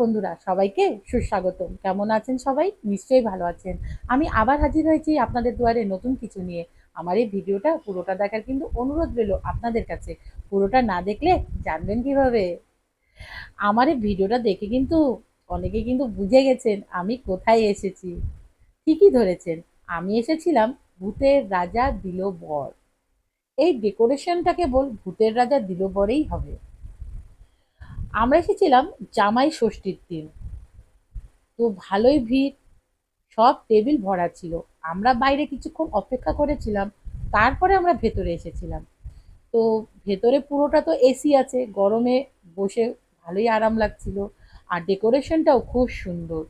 বন্ধুরা, সবাইকে সুস্বাগতম। কেমন আছেন সবাই? নিশ্চয়ই ভালো আছেন। আমি আবার হাজির হয়েছি আপনাদের দুয়ারে নতুন কিছু নিয়ে। আমার এই ভিডিওটা পুরোটা দেখার কিন্তু অনুরোধ রইল আপনাদের কাছে। পুরোটা না দেখলে জানবেন কীভাবে? আমার এই ভিডিওটা দেখে কিন্তু অনেকে কিন্তু বুঝে গেছেন আমি কোথায় এসেছি। ঠিকই ধরেছেন, আমি এসেছিলাম ভূতের রাজা দিল বর এই ডেকোরেশনটা কেবল ভূতের রাজা দিল বরেই হবে। আমরা এসেছিলাম জামাই ষষ্ঠীর দিন। তো ভালোই ভিড়, সব টেবিল ভরা ছিল। আমরা বাইরে কিছুক্ষণ অপেক্ষা করেছিলাম, তারপরে আমরা ভেতরে এসেছিলাম। তো ভেতরে পুরোটা তো এসি আছে, গরমে বসে ভালোই আরাম লাগছিল। আর ডেকোরেশনটাও খুব সুন্দর।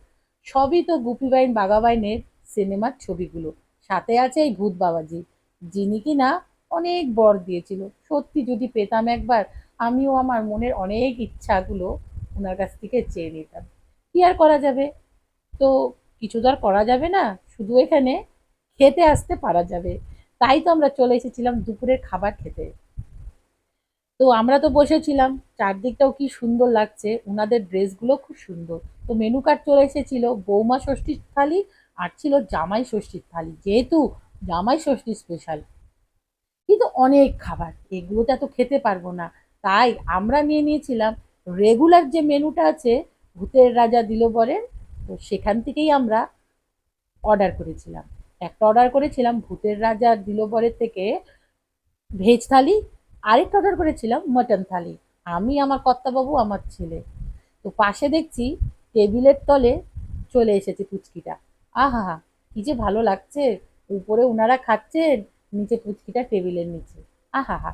সবই তো গুপিবাইন বাগাবাইনের সিনেমার ছবিগুলো। সাথে আছে এই ভূত বাবাজি, যিনি কিনা অনেক বর দিয়েছিল। সত্যি যদি পেতাম একবার আমিও আমার মনের অনেক ইচ্ছাগুলো ওনার কাছ থেকে চেয়ে নিতাম। কি আর করা যাবে? তো কিছু তো আর করা যাবে না, শুধু এখানে খেতে আসতে পারা যাবে। তাই তো আমরা চলে এসেছিলাম দুপুরের খাবার খেতে। তো আমরা তো বসেছিলাম, চারদিকটাও কি সুন্দর লাগছে, ওনাদের ড্রেসগুলো খুব সুন্দর। তো মেনু কার্ড চলে এসেছিল, বৌমা ষষ্ঠীর থালি আর ছিল জামাই ষষ্ঠীর থালি, যেহেতু জামাই ষষ্ঠী স্পেশাল কিন্তু অনেক খাবার এগুলো তো এত খেতে পারব না। তাই আমরা নিয়ে নিয়েছিলাম রেগুলার যে মেনুটা আছে, ভূতের রাজা দিল বরের তো সেখান থেকেই আমরা অর্ডার করেছিলাম। একটা অর্ডার করেছিলাম ভূতের রাজা দিল বরের থেকে ভেজ থালি, আরেকটা অর্ডার করেছিলাম মটন থালি। আমি, আমার কর্তাবাবু, আমার ছেলে। তো পাশে দেখছি টেবিলের তলে চলে এসেছে পুচকিটা। আহা, কি যে ভালো লাগছে। উপরে ওনারা খাচ্ছেন, নিচে পুচকিটা টেবিলের নিচে। আহা হা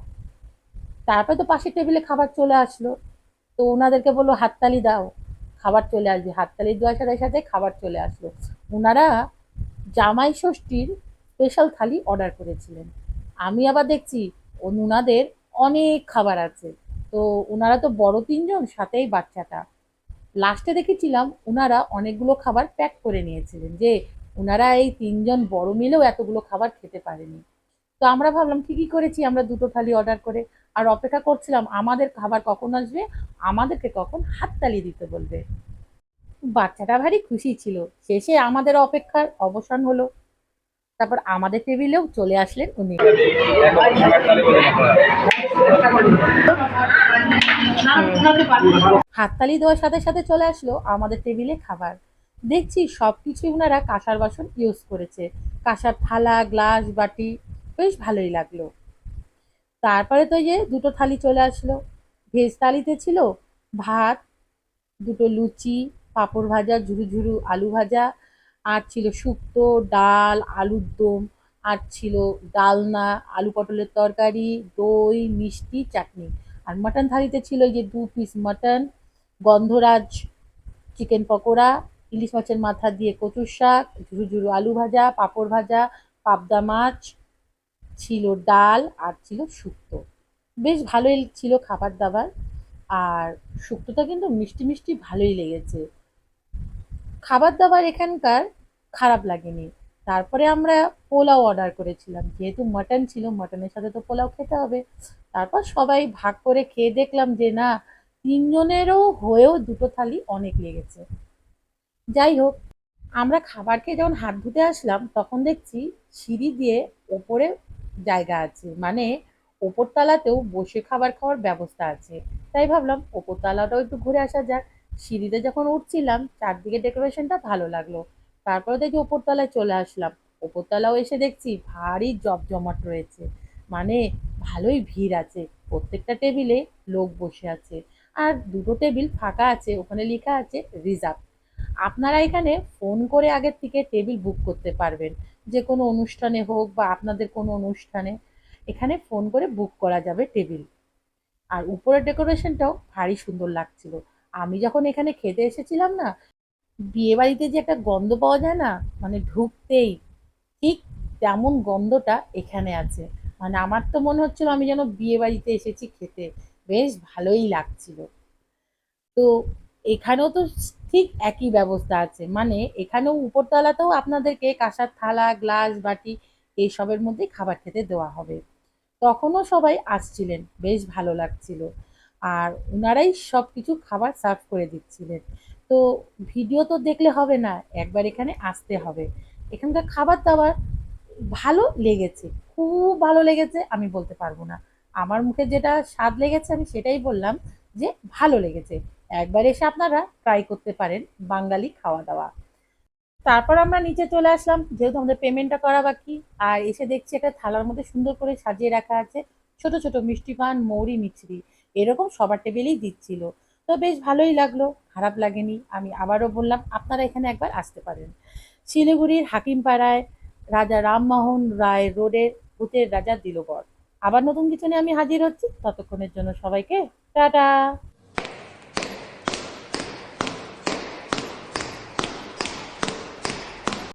তারপরে তো পাশের টেবিলে খাবার চলে আসলো। তো ওনাদেরকে বলল, হাততালি দাও, খাবার চলে আসবে। হাততালি দেওয়ার সাথে সাথে খাবার চলে আসলো। ওনারা জামাই ষষ্ঠীর স্পেশাল থালি অর্ডার করেছিলেন। আমি আবার দেখছি ওনাদের অনেক খাবার আছে। তো ওনারা তো বড় তিনজন, সাথেই বাচ্চাটা। লাস্টে দেখেছিলাম ওনারা অনেকগুলো খাবার প্যাক করে নিয়েছিলেন যে ওনারা এই তিনজন বড় মিলেও এতগুলো খাবার খেতে পারেনি। তো আমরা ভাবলাম, ঠিকই করেছি, আমরা দুটো থালি অর্ডার করে। আর অপেক্ষা করছিলাম, আমাদের খাবার কখন আসবে? আমাদেরকে কখন হাততালি দিতে বলবে? বাচ্চাটা ভারী খুশি ছিল। শেষে আমাদের অপেক্ষার অবসান হলো। তারপর আমাদের টেবিলেও চলে আসলেন উনি। হাততালি দেওয়ার সাথে সাথে চলে আসলো আমাদের টেবিলে খাবার। দেখছি সব কিছুই ওনারা কাঁসার বাসন ইউজ করেছে। কাঁসার থালা, গ্লাস, বাটি, বেশ ভালোই লাগল। তারপরে তো যে দুটো থালি চলে আসলো। ভেজ থালিতে ছিল ভাত, দুটো লুচি, পাঁপড় ভাজা, ঝুরু ঝুরু আলু ভাজা, আর ছিল শুক্তো, ডাল, আলুর দম, আর ছিল ডালনা, আলু পটলের তরকারি, দই, মিষ্টি, চাটনি। আর মাটন থালিতে ছিল যে দু পিস মাটন, গন্ধরাজ চিকেন পকোড়া, ইলিশ মাছের মাথা দিয়ে কচুর শাক, ঝুরু ঝুরু আলু ভাজা, পাঁপড় ভাজা, পাবদা মাছ ছিল ডাল আর ছিল শুক্তো। বেশ ভালোই ছিল খাবার দাবার আর শুক্তোটা কিন্তু মিষ্টি মিষ্টি ভালোই লেগেছে। খাবার দাবার এখানকার খারাপ লাগেনি। তারপরে আমরা পোলাও অর্ডার করেছিলাম। যেহেতু মাটন ছিল মাটনের সাথে তো পোলাও খেতে হবে। তারপর সবাই ভাগ করে খেয়ে দেখলাম যে, না, তিনজনেরও হয়েও দুটো থালি অনেক লেগেছে। যাই হোক, আমরা খাবার খেয়ে যখন হাত ধুতে আসলাম, তখন দেখছি সিঁড়ি দিয়ে ওপরে জায়গা আছে। মানে ওপরতলাতেও বসে খাবার খাওয়ার ব্যবস্থা আছে। তাই ভাবলাম ওপরতলাটাও একটু ঘুরে আসা যাক। সিঁড়িতে যখন উঠছিলাম, চারদিকে ডেকোরেশনটা ভালো লাগল। তারপরে দেখি ওপরতলায় চলে আসলাম। ওপরতলাও এসে দেখছি ভারী জমজমাট রয়েছে। মানে ভালোই ভিড় আছে। প্রত্যেকটা টেবিলে লোক বসে আছে। আর দুটো টেবিল ফাঁকা আছে। ওখানে লেখা আছে রিজার্ভ আপনারা এখানে ফোন করে আগের থেকে টেবিল বুক করতে পারবেন। যে কোনো অনুষ্ঠানে হোক বা আপনাদের কোনো অনুষ্ঠানে। এখানে ফোন করে বুক করা যাবে টেবিল আর উপরের ডেকোরেশনটাও ভারী সুন্দর লাগছিল। আমি যখন এখানে খেতে এসেছিলাম না, বিয়েবাড়িতে যে একটা গন্ধ পাওয়া যায় না মানে ঢুকতেই ঠিক তেমন গন্ধটা এখানে আছে। মানে আমার তো মনে হচ্ছিল আমি যেন বিয়েবাড়িতে এসেছি খেতে। বেশ ভালোই লাগছিল। তো এখানেও তো ঠিক একই ব্যবস্থা আছে। মানে এখানেও উপরতলাতেও আপনাদেরকে কাঁসার থালা, গ্লাস, বাটি এইসবের মধ্যে খাবার খেতে দেওয়া হবে। তখনও সবাই আসছিলেন, বেশ ভালো লাগছিল। আর ওনারাই সব কিছু খাবার সার্ভ করে দিচ্ছিলেন। তো ভিডিও তো দেখলে হবে না, একবার এখানে আসতে হবে। এখানকার খাবার দাবার ভালো লেগেছে, খুব ভালো লেগেছে, আমি বলতে পারব না। আমার মুখে যেটা স্বাদ লেগেছে, আমি সেটাই বললাম যে ভালো লেগেছে। একবার এসে আপনারা ট্রাই করতে পারেন বাঙালি খাওয়া দাওয়া। তারপর আমরা নিচে চলে আসলাম, যেহেতু আমাদের পেমেন্টটা করা বাকি, আর এসে দেখছি একটা থালার মধ্যে সুন্দর করে সাজিয়ে রাখা আছে ছোট ছোট মিষ্টি পান, মৌরি মিছরি, এরকম সবার টেবিলেই দিচ্ছিল। তো বেশ ভালোই লাগল, খারাপ লাগেনি, আমি আবারও বললাম, আপনারা এখানে একবার আসতে পারেন। শিলিগুড়ির হাকিমপাড়ায় রাজা রামমোহন রায় রোডের ভূতের রাজা দিলবর। আবার নতুন কিছু নিয়ে আমি হাজির হচ্ছি, ততক্ষণের জন্য সবাইকে টাটা!